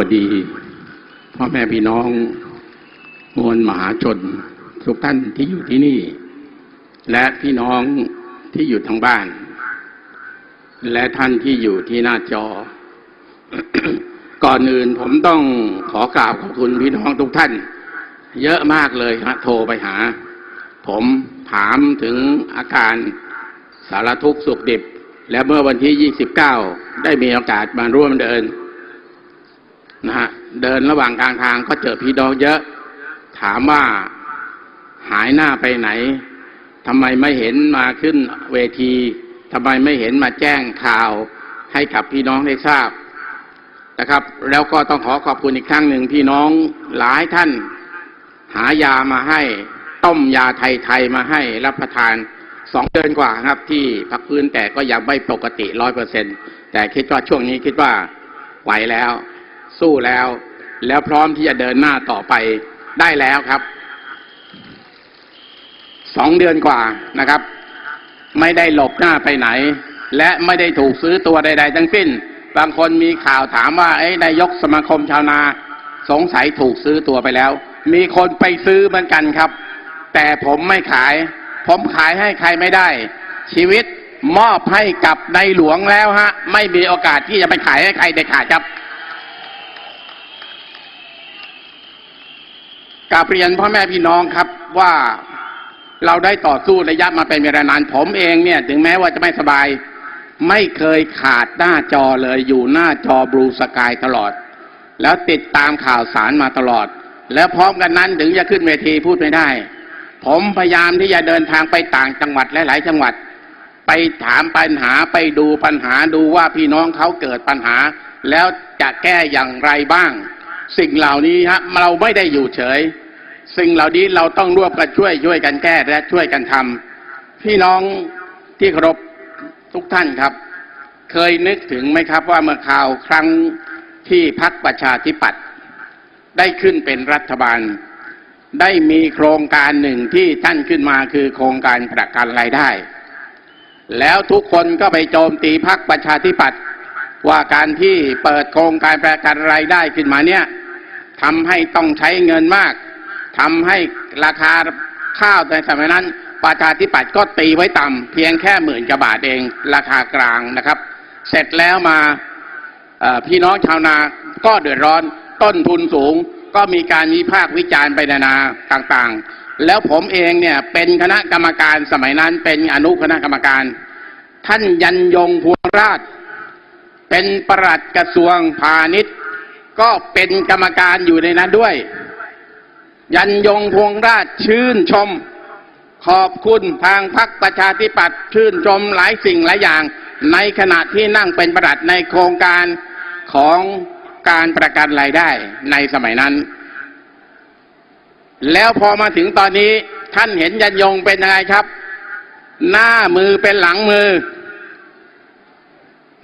สวัสดีพ่อแม่พี่น้องมวลมหาชนทุกท่านที่อยู่ที่นี่ และพี่น้องที่อยู่ทางบ้าน และท่านที่อยู่ที่หน้าจอ ก่อนอื่นผมต้องขอกราบขอบคุณพี่น้องทุกท่าน เยอะมากเลยฮะโทรไปหา ผมถามถึงอาการสารทุกข์สุขดิบ และเมื่อวันที่ 29 ได้มีโอกาสมาร่วมเดิน นะฮะเดินระหว่างกลางทางก็เจอพี่น้องเยอะ ถามว่าหายหน้าไปไหนทำไมไม่เห็นมาขึ้นเวทีทำไมไม่เห็นมาแจ้งข่าวให้กับพี่น้องได้ทราบนะครับ แล้วก็ต้องขอขอบคุณอีกครั้งหนึ่งพี่น้องหลายท่าน หายามาให้ต้มยาไทยๆมาให้รับประทานสองเดือนกว่าครับ ที่พักพื้นแต่ก็ยังไม่ปกติร้อยเปอร์เซ็นแต่คิดว่าช่วงนี้คิดว่าไหวแล้ว สู้แล้ว แล้วพร้อมที่จะเดินหน้าต่อไปได้แล้วครับสองเดือนกว่านะครับ ไม่ได้หลบหน้าไปไหน และไม่ได้ถูกซื้อตัวใด ๆ ทั้งสิ้น บางคนมีข่าวถามว่าไอ้นายกสมาคมชาวนา สงสัยถูกซื้อตัวไปแล้ว มีคนไปซื้อเหมือนกันครับ แต่ผมไม่ขาย ผมขายให้ใครไม่ได้ ชีวิตมอบให้กับในหลวงแล้วฮะ ไม่มีโอกาสที่จะไปขายให้ใครเด็ดขาดครับ กาบเรียนพ่อแม่พี่น้องครับว่าเราได้ต่อสู้ระยะมาเป็นเวลานานผมเองเนี่ย ถึงแม้ว่าจะไม่สบาย ไม่เคยขาดหน้าจอเลยอยู่หน้าจอบลูสกายตลอด แล้วติดตามข่าวสารมาตลอด แล้วพร้อมกันนั้นถึงจะขึ้นเวทีพูดไม่ได้ ผมพยายามที่จะเดินทางไปต่างจังหวัดหลาย ๆ จังหวัด ไปถามปัญหาไปดูปัญหาดูว่าพี่น้องเขาเกิดปัญหา แล้วจะแก้อย่างไรบ้าง สิ่งเหล่านี้ฮะเราไม่ได้อยู่เฉย สิ่งเหล่านี้เราต้องร่วมกันช่วยช่วยกันแก้และช่วยกันทำพี่น้องที่เคารพทุกท่านครับ เคยนึกถึงไหมครับว่าเมื่อข่าวครั้งที่พักประชาธิปัตย์ได้ขึ้นเป็นรัฐบาล ได้มีโครงการหนึ่งที่ท่านขึ้นมาคือโครงการประกันรายได้ แล้วทุกคนก็ไปโจมตีพักประชาธิปัตย์ว่าการที่เปิดโครงการประกันรายได้ขึ้นมาเนี่ย ทำให้ต้องใช้เงินมากทำให้ราคาข้าวในสมัยนั้น ประชาธิปัตย์ก็ตีไว้ต่ำเพียงแค่หมื่นกว่าบาทเอง ราคากลางนะครับ เสร็จแล้วมาพี่น้องชาวนาก็เดือดร้อนต้นทุนสูงก็มีการวิพากษ์วิจารณ์ไปนานาต่างๆ แล้วผมเองเนี่ยเป็นคณะกรรมการสมัยนั้นเป็นอนุคณะกรรมการ ท่านยันยงพวงราช เป็นประหลัดกระทรวงพาณิชย์ ก็เป็นกรรมการอยู่ในนั้นด้วย ยันยงพวงราชชื่นชม ขอบคุณทางพรรคประชาธิปัตย์ชื่นชมหลายสิ่งหลายอย่าง ในขณะที่นั่งเป็นประหลัดในโครงการของการประกันรายได้ในสมัยนั้น แล้วพอมาถึงตอนนี้ท่านเห็นยันยงเป็นยังไงครับ หน้ามือเป็นหลังมือ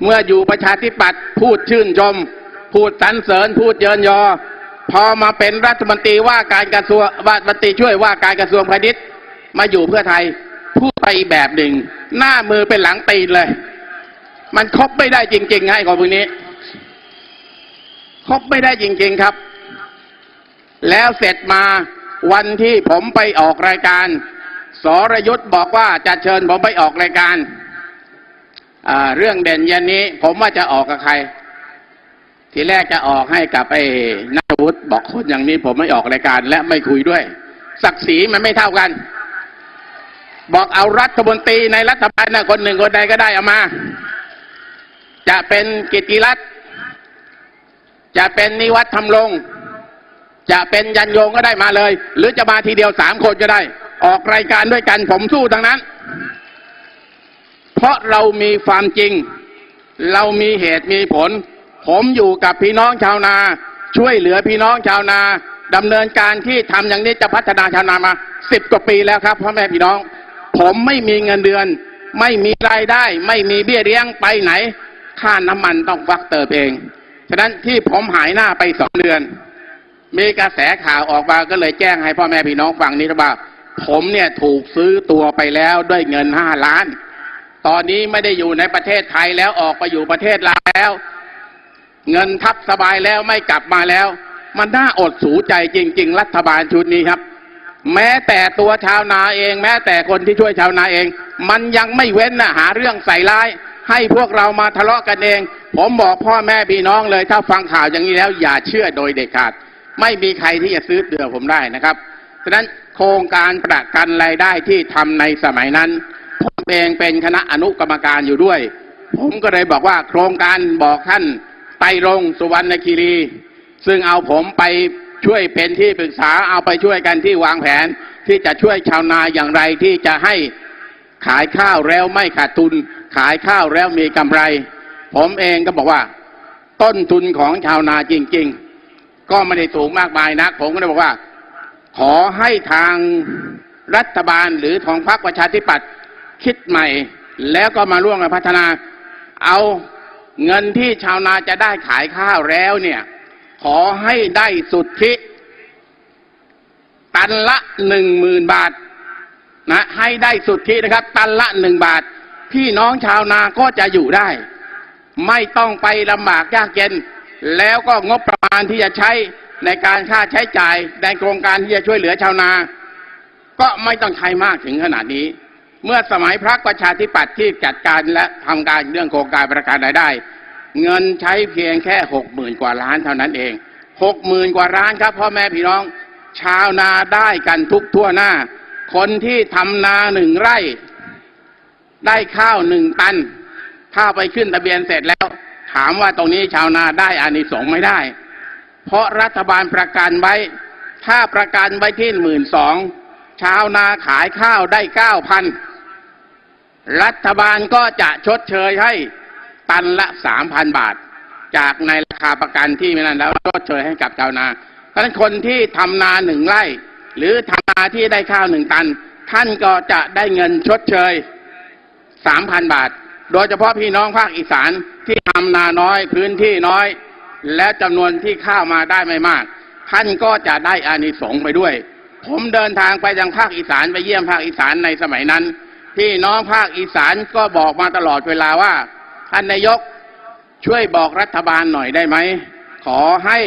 เมื่ออยู่ประชาธิปัตย์พูดชื่นชม พูดสรรเสริญพูดเยินยอ พอมาเป็นรัฐมนตรีว่าการกระทรวงว่ารัฐมนตรีช่วยว่าการกระทรวงพาณิชย์มาอยู่เพื่อไทยพูดไปอีกแบบหนึ่ง หน้ามือเป็นหลังตีนเลย มันคบไม่ได้จริง ๆ ให้ของพวกนี้คบไม่ได้จริง ๆครับ แล้วเสร็จมาวันที่ผมไปออกรายการสรยุทธ์บอกว่าจะเชิญผมไปออกรายการเรื่องเด่นเย็นนี้ ผมว่าจะออกกับใคร ทีแรกจะออกให้กับไอ้นัทวุฒิบอกคนอย่างนี้ผมไม่ออกรายการและไม่คุยด้วย ศักดิ์ศรีมันไม่เท่ากัน บอกเอารัฐมนตรีในรัฐบาลนะคนหนึ่งคนใดก็ได้เอามา จะเป็นกิติรัตน์จะเป็นนิวัฒน์ทำลง จะเป็นยันโยงก็ได้มาเลย หรือจะมาทีเดียวสามคนก็ได้ ออกรายการด้วยกันผมสู้ทั้งนั้น เพราะเรามีความจริง เรามีเหตุมีผล ผมอยู่กับพี่น้องชาวนา ช่วยเหลือพี่น้องชาวนาดำเนินการที่ทำอย่างนี้จะพัฒนาชาวนามาสิบกว่าปีแล้วครับพ่อแม่พี่น้อง ผมไม่มีเงินเดือน ไม่มีรายได้ ไม่มีเบี้ยเลี้ยงไปไหน ค่าน้ำมันต้องฟักเติมเอง ฉะนั้นที่ผมหายหน้าไปสองเดือน มีกระแสข่าวออกมาก็เลยแจ้งให้พ่อแม่พี่น้องฟังนี้ว่าผมเนี่ยถูกซื้อตัวไปแล้วด้วยเงินห้าล้าน ตอนนี้ไม่ได้อยู่ในประเทศไทยแล้วออกไปอยู่ประเทศลาวแล้ว เงินทับสบายแล้วไม่กลับมาแล้ว มันน่าอดสูใจจริง ๆ รัฐบาลชุดนี้ครับ แม้แต่ตัวชาวนาเอง แม้แต่คนที่ช่วยชาวนาเอง มันยังไม่เว้นนะหาเรื่องใส่ร้าย ให้พวกเรามาทะเลาะกันเอง ผมบอกพ่อแม่พี่น้องเลย ถ้าฟังข่าวอย่างนี้แล้ว อย่าเชื่อโดยเด็ดขาด ไม่มีใครที่จะซื้อเตือผมได้นะครับฉะนั้นโครงการประกันรายได้ที่ทำในสมัยนั้นผมเองเป็นคณะอนุกรรมการอยู่ด้วย ผมก็เลยบอกว่าโครงการบอกท่าน ไตรงสุวรรณคีรี ซึ่งเอาผมไปช่วยเป็นที่ปรึกษาเอาไปช่วยกันที่วางแผนที่จะช่วยชาวนาอย่างไรที่จะให้ขายข้าวแล้วไม่ขาดทุน ขายข้าวแล้วมีกำไร ผมเองก็บอกว่า ต้นทุนของชาวนาจริง ๆ ก็ไม่ได้สูงมากมายนัก ผมก็เลยบอกว่า ขอให้ทางรัฐบาลหรือทองพรรคประชาธิปัตย์คิดใหม่ แล้วก็มาร่วมกันพัฒนา เอา เงินที่ชาวนาจะได้ขายข้าวแล้วเนี่ย ขอให้ได้สุทธิ ตันละหนึ่งหมื่นบาทนะให้ได้สุทธินะครับ ตันละหนึ่งบาท พี่น้องชาวนาก็จะอยู่ได้ ไม่ต้องไปลำบากยากเย็น แล้วก็งบประมาณที่จะใช้ในการค่าใช้จ่ายในโครงการที่จะช่วยเหลือชาวนา ก็ไม่ต้องใช้มากถึงขนาดนี้ เมื่อสมัยพรรคประชาธิปัตย์ที่จัดการและทำการเรื่องโครงการประกันรายได้ เงินใช้เพียงแค่หกหมื่นกว่าล้านเท่านั้นเองหกหมื่นกว่าล้านครับพ่อแม่พี่น้อง ชาวนาได้กันทุกทั่วหน้า คนที่ทำนาหนึ่งไร่ ได้ข้าวหนึ่งตัน ถ้าไปขึ้นทะเบียนเสร็จแล้ว ถามว่าตรงนี้ชาวนาได้อานิสงส์ไม่ได้ เพราะรัฐบาลประกันไว้ ถ้าประกันไว้ที่หมื่นสองชาวนาขายข้าวได้เก้าพัน รัฐบาลก็จะชดเชยให้ตันละสามพันบาท จากในราคาประกันที่ไม่นั้นแล้วชดเชยให้กับชาวนาเพราะฉะนั้นคนที่ทำนาหนึ่งไร่ หรือทำนาที่ได้ข้าวหนึ่งตัน ท่านก็จะได้เงินชดเชยสามพันบาท โดยเฉพาะพี่น้องภาคอีสานที่ทำนาน้อยพื้นที่น้อย และจำนวนที่ข้าวมาได้ไม่มาก ท่านก็จะได้อานิสงส์ไปด้วย ผมเดินทางไปยังภาคอีสานไปเยี่ยมภาคอีสานในสมัยนั้น พี่น้องภาคอีสานก็บอกมาตลอดเวลาว่าท่านนายกช่วยบอกรัฐบาลหน่อยได้ไหม ขอให้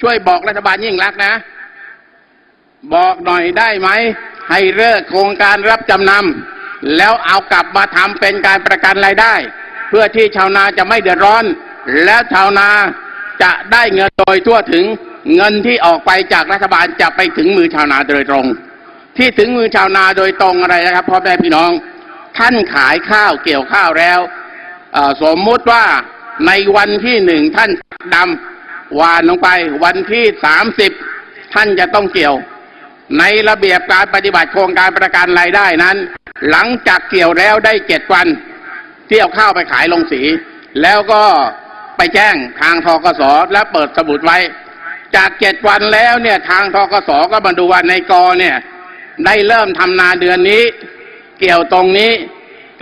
ช่วยบอกรัฐบาลยิ่งรักนะ บอกหน่อยได้ไหม ให้เลิกโครงการรับจำนำแล้วเอากลับมาทำเป็นการประกันรายได้ เพื่อที่ชาวนาจะไม่เดือดร้อน แล้วชาวนาจะได้เงินโดยทั่วถึงเงินที่ออกไปจากรัฐบาลจะไปถึงมือชาวนาโดยตรง ที่ถึงมือชาวนาโดยตรงอะไรนะครับพ่อแม่พี่น้อง ท่านขายข้าวเกี่ยวข้าวแล้วสมมุติว่าในวันที่หนึ่งท่านดำหวานลงไป วันที่สามสิบท่านจะต้องเกี่ยว ในระเบียบการปฏิบัติโครงการประกันรายได้นั้น หลังจากเกี่ยวแล้วได้เจ็ดวันเที่เอาข้าวไปขายลงสี แล้วก็ไปแจ้งทางทกสและเปิดสมุดไว้ จากเจ็ดวันแล้วเนี่ยทางทกสก็มาดูว่าในกอเนี่ย ได้เริ่มทำนาเดือนนี้ เกี่ยวตรงนี้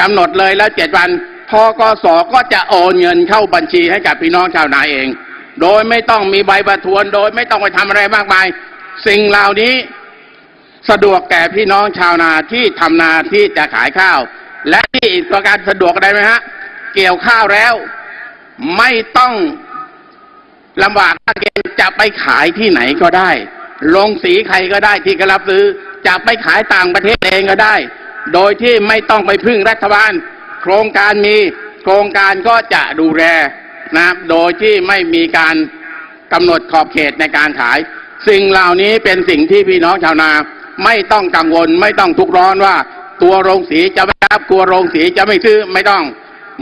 กำหนดเลยแล้วเจ็ดวันทกสก็จะโอนเงินเข้าบัญชีให้กับพี่น้องชาวนาเอง โดยไม่ต้องมีใบประทวน โดยไม่ต้องไปทำอะไรมากมาย สิ่งเหล่านี้สะดวกแก่พี่น้องชาวนาที่ทำนาที่จะขายข้าว และที่อีกประการสะดวกอะไรไหมฮะ เกี่ยวข้าวแล้ว ไม่ต้องลำบากยากเย็นจะไปขายที่ไหนก็ได้ ลงสีใครก็ได้ที่เขารับซื้อ จะไปขายต่างประเทศเองก็ได้ โดยที่ไม่ต้องไปพึ่งรัฐบาล โครงการมีโครงการก็จะดูแลนะครับโดยที่ไม่มีการกำหนดขอบเขตในการขาย สิ่งเหล่านี้เป็นสิ่งที่พี่น้องชาวนาไม่ต้องกังวลไม่ต้องทุกร้อนว่า ตัวโรงสีจะไม่รับกลัวโรงสีจะไม่ซื้อไม่ต้อง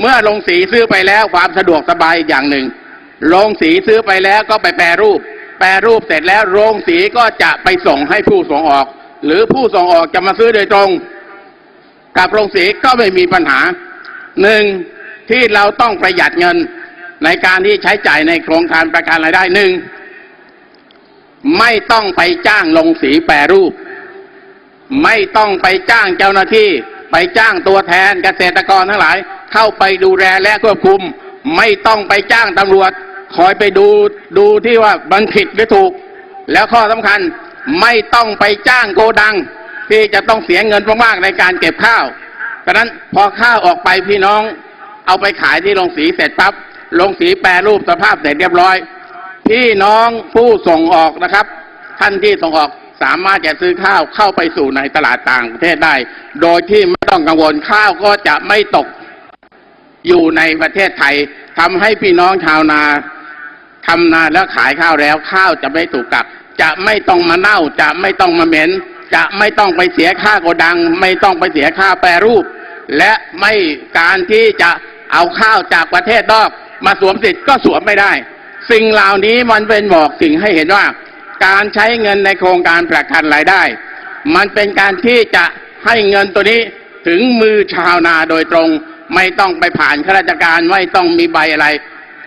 เมื่อโรงสีซื้อไปแล้วความสะดวกสบายอย่างหนึ่ง โรงสีซื้อไปแล้วก็ไปแปรรูป แปรรูปเสร็จแล้วโรงสีก็จะไปส่งให้ผู้ส่งออก หรือผู้ส่งออกจะมาซื้อโดยตรง กับโรงสีก็ไม่มีปัญหาหนึ่งที่เราต้องประหยัดเงินในการที่ใช้จ่ายในโครงการประกันรายได้หนึ่งไม่ต้องไปจ้างโรงสีแปรรูป ไม่ต้องไปจ้างเจ้าหน้าที่ ไปจ้างตัวแทนเกษตรกรทั้งหลาย เข้าไปดูแลและควบคุม ไม่ต้องไปจ้างตำรวจ คอยไปดูดูที่ว่ามันผิดหรือถูก แล้วข้อสำคัญ ไม่ต้องไปจ้างโกดัง ที่จะต้องเสียเงินมากๆในการเก็บข้าวดังนั้นพอข้าวออกไปพี่น้อง เอาไปขายที่โรงสีเสร็จปั๊บลงสีแปรรูปสภาพเสร็จเรียบร้อย พี่น้องผู้ส่งออกนะครับ ท่านที่ส่งออกสามารถจะซื้อข้าวเข้าไปสู่ในตลาดต่างประเทศได้ โดยที่ไม่ต้องกังวลข้าวก็จะไม่ตกอยู่ในประเทศไทยทำให้พี่น้องชาวนาทำนาแล้วขายข้าวแล้วข้าวจะไม่ถูกกัก จะไม่ต้องมาเน่า จะไม่ต้องมาเหม็น จะไม่ต้องไปเสียค่าโกดัง ไม่ต้องไปเสียค่าแปรรูป และไม่การที่จะเอาข้าวจากประเทศนอก มาสวมสิทธิ์ก็สวมไม่ได้ สิ่งเหล่านี้มันเป็นบอกสิ่งให้เห็นว่า การใช้เงินในโครงการประกันรายได้ มันเป็นการที่จะให้เงินตัวนี้ถึงมือชาวนาโดยตรง ไม่ต้องไปผ่านข้าราชการไม่ต้องมีใบอะไร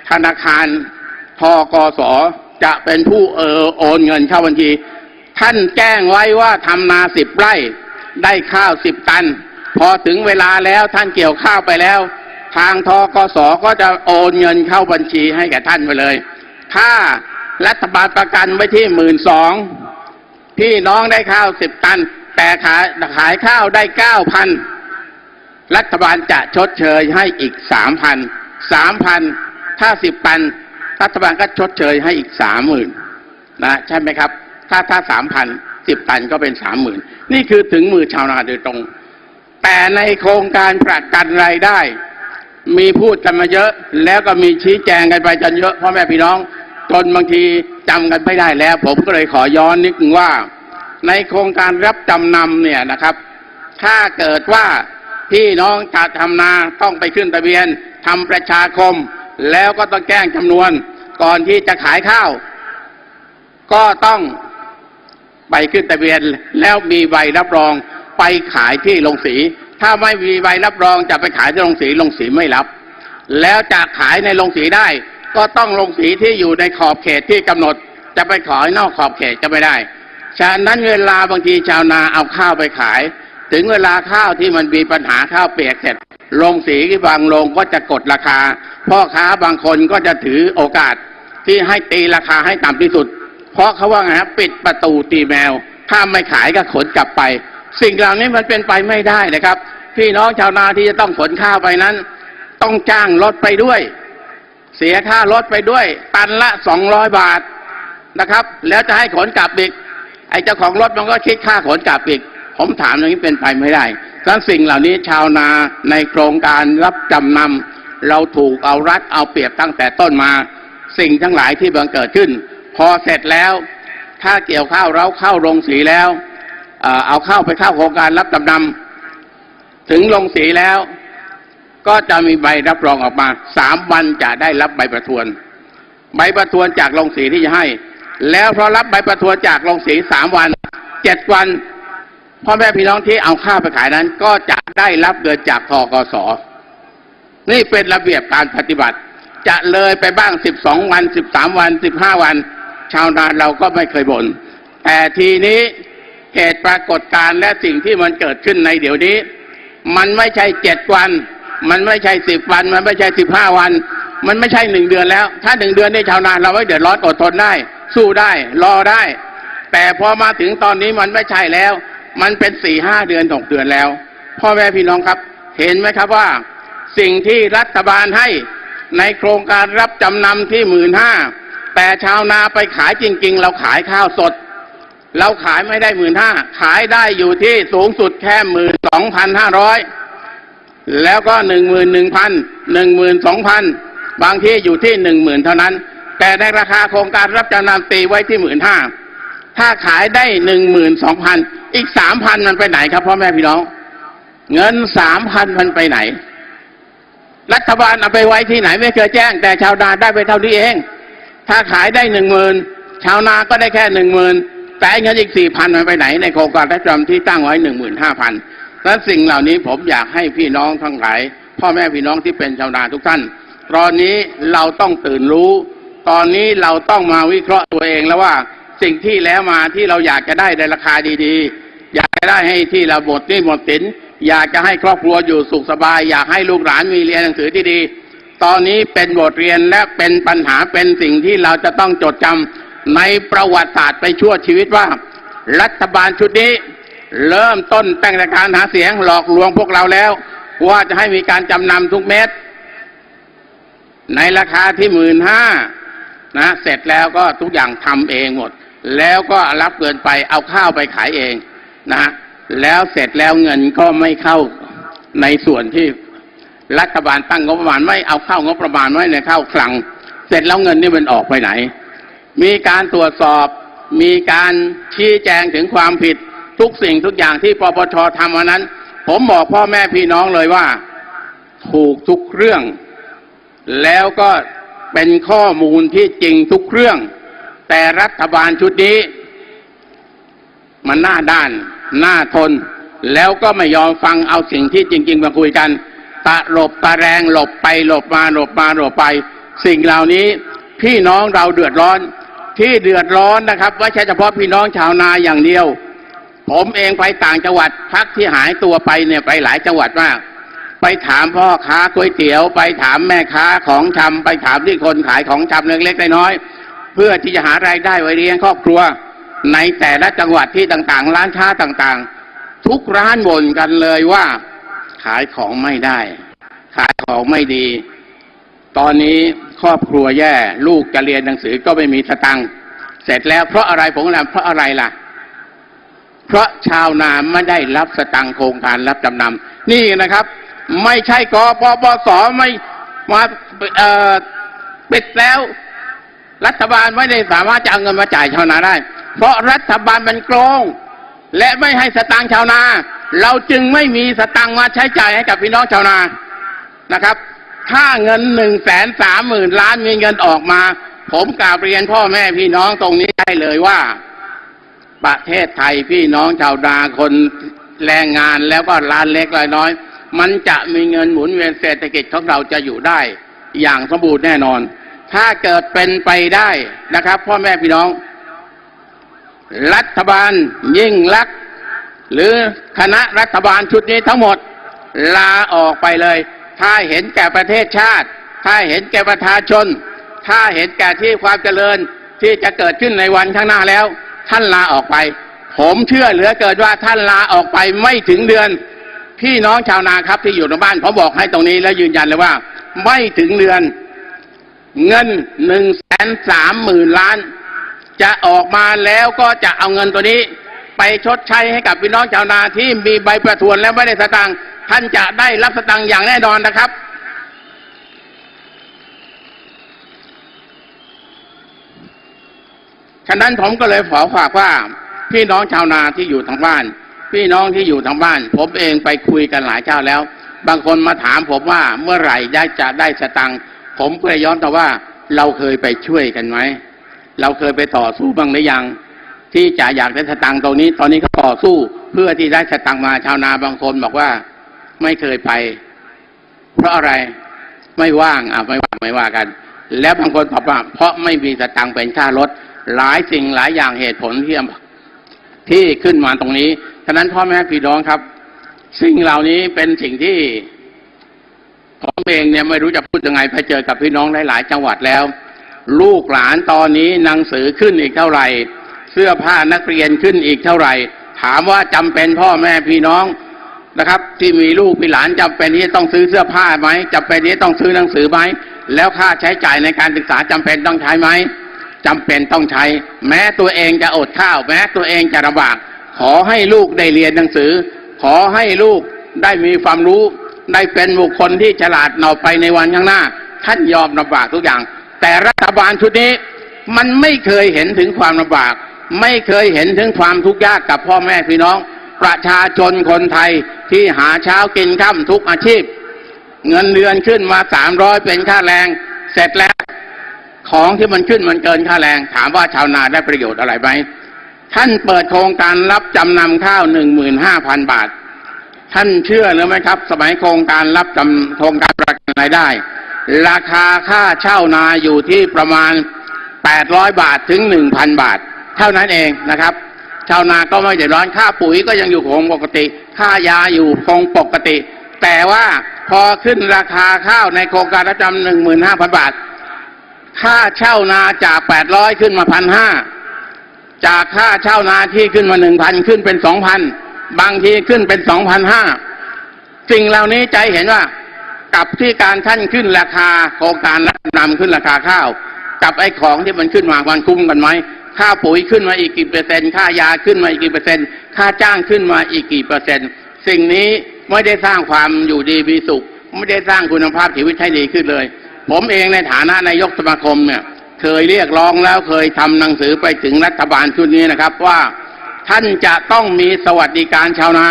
ธนาคารทกส จะเป็นผู้เออโอนเงินเข้าบัญชี ท่านแจ้งไว้ว่าทำนาสิบไร่ ได้ข้าวสิบตัน พอถึงเวลาแล้วท่านเกี่ยวข้าวไปแล้ว ทางทกสก็จะโอนเงินเข้าบัญชีให้แก่ท่านไปเลย ถ้ารัฐบาลประกันไว้ที่หมื่นสองพี่น้องได้ข้าวสิบตัน แต่ขายขายข้าวได้เก้าพันรัฐบาลจะชดเชยให้อีกสามพันสามพันถ้าสิบตัน รัฐบาลก็ชดเชยให้อีกสามหมื่นนะใช่ไหมครับ ถ้าถ้าสามพันสิบตันก็เป็นสามหมื่นนี่คือถึงมือชาวนาโดยตรง แต่ในโครงการประกันรายได้ มีพูดกันมาเยอะ แล้วก็มีชี้แจงกันไปจนเยอะพ่อแม่พี่น้องจนบางทีจำกันไม่ได้แล้ว ผมก็เลยขอย้อนนิดนึงว่า ในโครงการรับจำนำเนี่ยนะครับ ถ้าเกิดว่าพี่น้องจะทำนาต้องไปขึ้นทะเบียนทำประชาคม แล้วก็ต้องแจ้งจำนวน ก่อนที่จะขายข้าว ก็ต้องไปขึ้นทะเบียน แล้วมีใบรับรองไปขายที่โรงสี ถ้าไม่มีใบรับรองจะไปขายที่โรงสีโรงสีไม่รับ แล้วจะขายในโรงสีได้ ก็ต้องโรงสีที่อยู่ในขอบเขตที่กำหนด จะไปขายนอกขอบเขตจะไม่ได้ ฉะนั้นเวลาบางทีชาวนาเอาข้าวไปขาย ถึงเวลาข้าวที่มันมีปัญหาข้าวเปียกเสร็จ โรงสีบางโรงก็จะกดราคา พ่อค้าบางคนก็จะถือโอกาสที่ให้ตีราคาให้ต่ำที่สุด เพราะเขาว่าไงครับปิดประตูตีแมว ถ้าไม่ขายก็ขนกลับไป สิ่งเหล่านี้มันเป็นไปไม่ได้นะครับ พี่น้องชาวนาที่จะต้องขนข้าวไปนั้น ต้องจ้างรถไปด้วย เสียค่ารถไปด้วย ตันละสองร้อยบาทนะครับ แล้วจะให้ขนกลับอีกไอ้เจ้าของรถมันก็คิดค่าขนกลับอีก ผมถามอย่างนี้เป็นไปไม่ได้ดังนั้นสิ่งเหล่านี้ชาวนาในโครงการรับจำนำเราถูกเอารัดเอาเปรียบตั้งแต่ต้นมา สิ่งทั้งหลายที่บังเกิดขึ้น พอเสร็จแล้ว ถ้าเกี่ยวข้าวเราเข้าโรงสีแล้ว เอาเข้าไปเข้าโครงการรับจำนำถึงโรงสีแล้ว ก็จะมีใบรับรองออกมาสามวันจะได้รับใบประทวน ใบประทวนจากโรงสีที่จะให้ แล้วพอรับใบประทวนจากโรงสีสามวันเจ็ดวัน พ่อแม่พี่น้องที่เอาข้าวไปขายนั้น ก็จะได้รับเงินจากทกสนี่เป็นระเบียบการปฏิบัติ จะเลยไปบ้างสิบสองวันสิบสามวันสิบห้าวัน ชาวนาเราก็ไม่เคยบน่นแต่ทีนี้เหตุปรากฏการณ์และสิ่งที่มันเกิดขึ้นในเดี๋ยวนี้ มันไม่ใช่เจ็ดวัน มันไม่ใช่สิบวัน มันไม่ใช่สิบห้าวัน มันไม่ใช่หนึ่งเดือนแล้ว ถ้าหนึ่งเดือนนี่ชาวนาเราไม่เดือดร้อนอดทนได้ สู้ได้ รอได้ แต่พอมาถึงตอนนี้มันไม่ใช่แล้ว มันเป็นสี่ห้าเดือนหกเดือนแล้ว พ่อแม่พี่น้องครับ เห็นไหมครับว่าสิ่งที่รัฐบาลให้ในโครงการรับจำนำที่หมื่นห้าแต่ชาวนาไปขายจริง ๆ เราขายข้าวสด เราขายไม่ได้หมื่นห้าขายได้อยู่ที่สูงสุดแค่หมื่นสองพันห้าร้อยแล้วก็หนึ่งหมื่นหนึ่งพันหนึ่งหมื่นสองพันบางที่อยู่ที่หนึ่งหมื่นเท่านั้น แต่ในราคาโครงการรับจำนำตีไว้ที่หมื่นห้า ถ้าขายได้หนึ่งหมื่นสองพันอีกสามพันมันไปไหนครับพ่อแม่พี่น้อง เงินสามพันมันไปไหน รัฐบาลเอาไปไว้ที่ไหนไม่เคยแจ้ง แต่ชาวนาได้ไปเท่านี้เอง ถ้าขายได้หนึ่งหมื่นชาวนาก็ได้แค่หนึ่งหมื่นแต่เงินอีกสี่พันมันไปไหน ในโครงการรับจำที่ตั้งไว้หนึ่งหมื่นห้าพันนั้นสิ่งเหล่านี้ผมอยากให้พี่น้องทั้งหลายพ่อแม่พี่น้องที่เป็นชาวนาทุกท่าน ตอนนี้เราต้องตื่นรู้ ตอนนี้เราต้องมาวิเคราะห์ตัวเองแล้วว่า สิ่งที่แล้วมาที่เราอยากจะได้ในราคาดีๆ อยากจะได้ให้ที่เราหมดนี่หมดสินอยากจะให้ครอบครัวอยู่สุขสบาย อยากให้ลูกหลานมีเรียนหนังสือที่ดี ตอนนี้เป็นบทเรียนและเป็นปัญหาเป็นสิ่งที่เราจะต้องจดจำในประวัติศาสตร์ไปชั่วชีวิตว่า รัฐบาลชุดนี้ เริ่มต้นแต่งแต่การหาเสียงหลอกลวงพวกเราแล้ว ว่าจะให้มีการจำนำทุกเม็ดในราคาที่หมื่นห้านะ เสร็จแล้วก็ทุกอย่างทำเองหมด แล้วก็รับเกินไปเอาข้าวไปขายเองนะฮะแล้วเสร็จแล้วเงินก็ไม่เข้าในส่วนที่รัฐบาลตั้งงบประมาณไม่เอาเข้างบประมาณไว้ในเข้าคลัง เสร็จแล้วเงินนี่มันออกไปไหน มีการตรวจสอบมีการชี้แจงถึงความผิดทุกสิ่งทุกอย่างที่ปปชทำวันนั้น ผมบอกพ่อแม่พี่น้องเลยว่า ถูกทุกเรื่อง แล้วก็เป็นข้อมูลที่จริงทุกเรื่อง แต่รัฐบาลชุดนี้ มันหน้าด้านหน้าทน แล้วก็ไม่ยอมฟังเอาสิ่งที่จริง ๆ มาคุยกัน ตะหลบตะแรงหลบไปหลบมาหลบมาหลบไป สิ่งเหล่านี้พี่น้องเราเดือดร้อนที่เดือดร้อนนะครับไม่ใช่เฉพาะพี่น้องชาวนาอย่างเดียว ผมเองไปต่างจังหวัดพักที่หายตัวไปเนี่ยไปหลายจังหวัดมาก ไปถามพ่อค้าก๋วยเตี๋ยว ไปถามแม่ค้าของชำไปถามที่คนขายของชำเล็กๆน้อยๆ เพื่อที่จะหารายได้ไว้เลี้ยงครอบครัว ในแต่ละจังหวัดที่ต่างๆ ร้านค้าต่างๆ ทุกร้านบ่นกันเลยว่า ขายของไม่ได้ ขายของไม่ดี ตอนนี้ครอบครัวแย่ ลูกจะเรียนหนังสือก็ไม่มีสตังค์เสร็จแล้วเพราะอะไรผมถามเพราะอะไรล่ะ เพราะชาวนาไม่ได้รับสตังค์โครงการรับจำนำนี่นะครับ ไม่ใช่กปปสไม่มาปิดแล้ว รัฐบาลไม่ได้สามารถจะเอาเงินมาจ่ายชาวนาได้ เพราะรัฐบาลมันโกง และไม่ให้สตังค์ชาวนา เราจึงไม่มีสตังค์มาใช้จ่ายให้กับพี่น้องชาวนานะครับ ถ้าเงินหนึ่งแสนสามหมื่นล้านมีเงินออกมา ผมกราบเรียนพ่อแม่พี่น้องตรงนี้ได้เลยว่า ประเทศไทยพี่น้องชาวนาคนแรงงานแล้วก็ร้านเล็กรายน้อย มันจะมีเงินหมุนเวียนเศรษฐกิจของเราจะอยู่ได้ อย่างสมบูรณ์แน่นอน ถ้าเกิดเป็นไปได้นะครับ พ่อแม่พี่น้อง รัฐบาลยิ่งลักษณ์หรือคณะรัฐบาลชุดนี้ทั้งหมด ลาออกไปเลย ถ้าเห็นแก่ประเทศชาติ ถ้าเห็นแก่ประชาชน ถ้าเห็นแก่ที่ความเจริญที่จะเกิดขึ้นในวันข้างหน้าแล้ว ท่านลาออกไป ผมเชื่อเหลือเกินว่าท่านลาออกไปไม่ถึงเดือน พี่น้องชาวนาครับที่อยู่ในบ้านผมบอกให้ตรงนี้และยืนยันเลยว่า ไม่ถึงเดือน เงินหนึ่งแสนสามหมื่นล้าน จะออกมาแล้วก็จะเอาเงินตัวนี้ ไปชดใช้ให้กับพี่น้องชาวนาที่มีใบประทวนและไม่ได้สตังค์ท่านจะได้รับสตังค์อย่างแน่นอนนะครับ ฉะนั้นผมก็เลยขอฝากว่า พี่น้องชาวนาที่อยู่ทางบ้าน พี่น้องที่อยู่ทางบ้าน ผมเองไปคุยกันหลายเจ้าแล้ว บางคนมาถามผมว่าเมื่อไหร่ได้จะได้สตังค์ ผมก็เลยย้อนแต่ว่าเราเคยไปช่วยกันไหมเราเคยไปต่อสู้บ้างหรือยัง ที่จะอยากได้สตังค์ตรงนี้ ตอนนี้ก็ต่อสู้เพื่อที่ได้สตังค์มาชาวนาบางคนบอกว่า ไม่เคยไป เพราะอะไรไม่ว่างอะไม่ว่างไม่ว่ากัน แล้วบางคนตอบว่า เพราะไม่มีสตังค์เป็นค่ารถ หลายสิ่งหลายอย่างเหตุผลที่ที่ขึ้นมาตรงนี้ฉะนั้นพ่อแม่พี่น้องครับ สิ่งเหล่านี้เป็นสิ่งที่ ผมเองเนี่ยไม่รู้จะพูดยังไงไปเจอกับพี่น้องหลาย ๆ จังหวัดแล้ว ลูกหลานตอนนี้หนังสือขึ้นอีกเท่าไหร่ เสื้อผ้านักเรียนขึ้นอีกเท่าไหร่ ถามว่าจำเป็นพ่อแม่พี่น้องนะครับ ที่มีลูกมีหลานจำเป็นที่ต้องซื้อเสื้อผ้าไหมจำเป็นที่ต้องซื้อหนังสือไหมแล้วค่าใช้จ่ายในการศึกษาจำเป็นต้องใช้ไหมจำเป็นต้องใช้ แม้ตัวเองจะอดข้าว แม้ตัวเองจะลำบาก ขอให้ลูกได้เรียนหนังสือ ขอให้ลูกได้มีความรู้ ได้เป็นบุคคลที่ฉลาดเนาไปในวันข้างหน้า ท่านยอมลำบากทุกอย่าง แต่รัฐบาลชุดนี้มันไม่เคยเห็นถึงความลำบาก ไม่เคยเห็นถึงความทุกข์ยากกับพ่อแม่พี่น้อง ประชาชนคนไทยที่หาเช้ากินค่ำทุกอาชีพ เงินเดือนขึ้นมาสามร้อยเป็นค่าแรง เสร็จแล้ว ของที่มันขึ้นมันเกินค่าแรง ถามว่าชาวนาได้ประโยชน์อะไรไหมท่านเปิดโครงการรับจำนำข้าวหนึ่งหมื่นห้าพันบาท ท่านเชื่อหรือไม่ครับ สมัยโครงการรับจำโครงการประกันรายได้ ราคาค่าเช่านาอยู่ที่ประมาณ 800 บาทถึง 1,000 บาท เท่านั้นเองนะครับ ชาวนาก็ไม่เดือดร้อนค่าปุ๋ยก็ยังอยู่คงปกติ ค่ายาอยู่คงปกติ แต่ว่าพอขึ้นราคาข้าวในโครงการรับจำหนึ่งหมื่นห้าพันบาท ค่าเช่านาจากแปดร้อยขึ้นมาพันห้าจากค่าเช่านาที่ขึ้นมาหนึ่งพันขึ้นเป็นสองพัน บางทีขึ้นเป็นสองพันห้าสิ่งเหล่านี้ใจเห็นว่า กับที่การท่านขึ้นราคาโครงการรับนำขึ้นราคาข้าว กับไอ้ของที่มันขึ้นมามันคุ้มกันไหมค่าปุ๋ยขึ้นมาอีกกี่เปอร์เซ็นต์ค่ายาขึ้นมาอีกกี่เปอร์เซ็นต์ค่าจ้างขึ้นมาอีกกี่เปอร์เซ็นต์สิ่งนี้ไม่ได้สร้างความอยู่ดีมีสุข ไม่ได้สร้างคุณภาพชีวิตให้ดีขึ้นเลย ผมเองในฐานะนายกสมาคมเนี่ย เคยเรียกร้องแล้วเคยทำหนังสือไปถึงรัฐบาลชุดนี้นะครับว่า ท่านจะต้องมีสวัสดิการชาวนา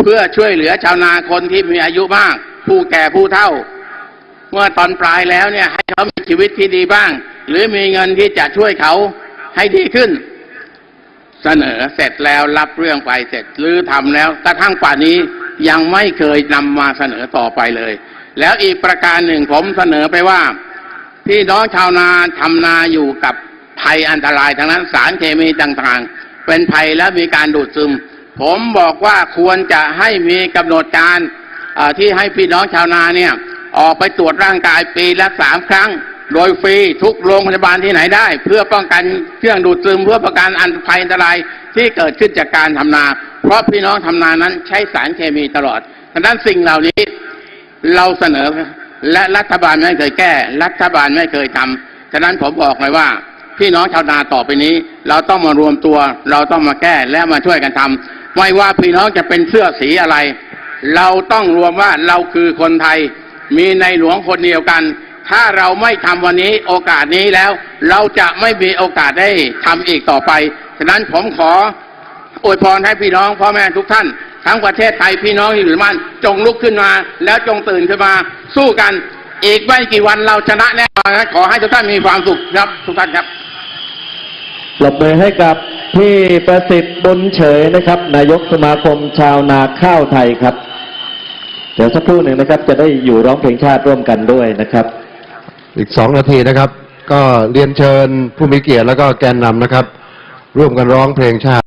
เพื่อช่วยเหลือชาวนาคนที่มีอายุมาก ผู้แก่ผู้เฒ่า เมื่อตอนปลายแล้วเนี่ย ให้เขามีชีวิตที่ดีบ้าง หรือมีเงินที่จะช่วยเขาให้ดีขึ้น เสนอเสร็จแล้วรับเรื่องไปเสร็จหรือทำแล้วกระทั่งป่านนี้ยังไม่เคยนำมาเสนอต่อไปเลย แล้วอีกประการหนึ่งผมเสนอไปว่าพี่น้องชาวนาทำนาอยู่กับภัยอันตรายทั้งนั้นสารเคมีต่างๆ เป็นภัยและมีการดูดซึม ผมบอกว่าควรจะให้มีกำหนดการที่ให้พี่น้องชาวนาเนี่ยออกไปตรวจร่างกายปีละสามครั้ง โดยฟรีทุกโรงพยาบาลที่ไหนได้ เพื่อป้องกันเครื่องดูดซึมเพื่อป้องกันอันภัยอันตรายที่เกิดขึ้นจากการทำนา เพราะพี่น้องทำนานั้นใช้สารเคมีตลอดดังนั้นสิ่งเหล่านี้เราเสนอและรัฐบาลไม่เคยแก้ รัฐบาลไม่เคยทำฉะนั้นผมบอกเลยว่า พี่น้องชาวนาต่อไปนี้ เราต้องมารวมตัว เราต้องมาแก้และมาช่วยกันทำไม่ว่าพี่น้องจะเป็นเสื้อสีอะไร เราต้องรวมว่าเราคือคนไทย มีในหลวงคนเดียวกัน ถ้าเราไม่ทำวันนี้โอกาสนี้แล้ว เราจะไม่มีโอกาสได้ทำอีกต่อไปฉะนั้นผมขออวยพรให้พี่น้องพ่อแม่ทุกท่านทั้งประเทศไทยพี่น้องที่อยู่ในบ้านจงลุกขึ้นมา แล้วจงตื่นขึ้นมา สู้กันอีกไม่กี่วันเราชนะแน่นอนขอให้ทุกท่านมีความสุขครับทุกท่านครับ ปรบมือให้กับพี่ประสิทธิ์บุญเฉยนะครับ นายกสมาคมชาวนาข้าวไทยครับ เดี๋ยวสักครู่หนึ่งนะครับ จะได้อยู่ร้องเพลงชาติร่วมกันด้วยนะครับ อีกสองนาทีนะครับ ก็เรียนเชิญผู้มีเกียรติแล้วก็แกนนำนะครับ ร่วมกันร้องเพลงชาติ